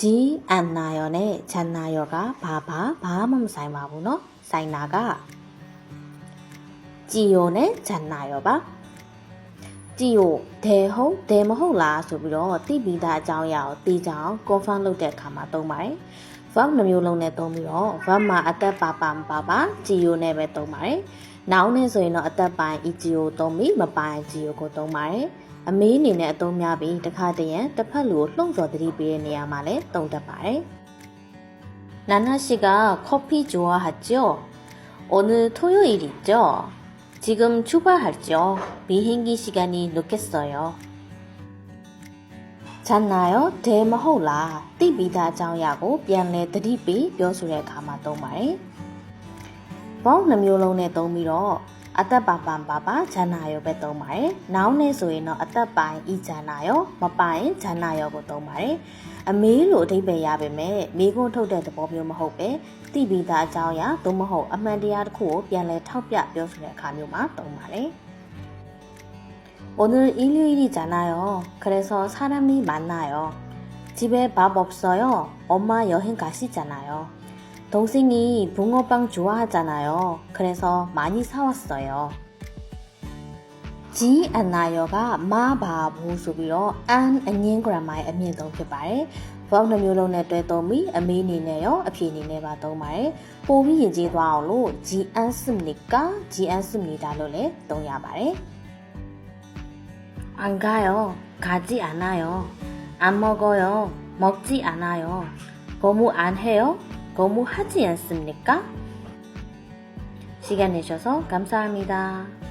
ကြီးအန်နာယောနဲ့ချန်နာယောကဘာဘာဘာမှမဆိုင်ပါဘူးเนาะဆိုင်နာကကြည်ယောနဲ့ချန်နာယောပါကြည်ယောဒဲဟုတ်ဒဲမဟုတ်လားဆိုပြီးတော့သိပြီးသားအကြောင်းအရာကိုသိကြအောင် confirm လုပ်တဲ့အခါမှာသုံးပါတယ် verb နှမျိုးလုံးနဲ့သုံးပြီးတော့ verb မှာအသက်ပါပါမပါပါ geo နဲ့ပဲသုံးပါတယ်။နောက်နဲ့ဆိုရင်တော့အသက်ပိုင်း ego သုံးပြီးမပိုင်း geo ကိုသုံးပါတယ်။အမေးအနေနဲ့အသုံးများပြီးတစ်ခါတရံတစ်ဖက်လူကိုလှုံ့ဆော်သတိပေးတဲ့နေရာမှာလည်းသုံးတတ်ပါတယ်။나나 씨가 커피 좋아하죠? 오늘 토요일이죠? 지금 출발하죠? 비행기 시간이 늦겠어요. ချမ်းသာရောဒဲမဟုတ်လားတိပိသားအကြောင်းအရာကိုပြန်လဲတတိပိပြောဆိုတဲ့အခါမှာသုံးပါတယ်။ဘောင်းနှမျိုးလုံးနဲ့သုံးပြီးတော့အသက်ပါပန်ပါပါဈာနာယောပဲသုံးပါတယ်။နောင်နဲ့ဆိုရင်တော့အသက်ပိုင်ဤဈာနာယောမပိုင်ဈာနာယောကိုသုံးပါတယ်။အမေးလို့အဓိပ္ပာယ်ရပေမဲ့မိကုန်းထုတ်တဲ့သဘောမျိုးမဟုတ်ပဲတိပိသားအကြောင်းအရာသို့မဟုတ်အမှန်တရားတစ်ခုကိုပြန်လဲထောက်ပြပြောဆိုတဲ့အခါမျိုးမှာသုံးပါတယ်။ 오늘 일요일이잖아요. 그래서 사람이 많아요. 집에 밥 없어요. 엄마 여행 가시잖아요. 동생이 붕어빵 좋아하잖아요. 그래서 많이 사왔어요. 지 않아요가 마바부 소비로 안 안녕 그라마의 의미를 넣게 해ဘောင်းနှမျိုးလုံးနဲ့တွဲသုံးပြီးအမေးအနေနဲ့ရောအ 안 가요. 가지 않아요. 안 먹어요. 먹지 않아요. 거무 안 해요. 거무하지 않습니까? 시간 내셔서 감사합니다.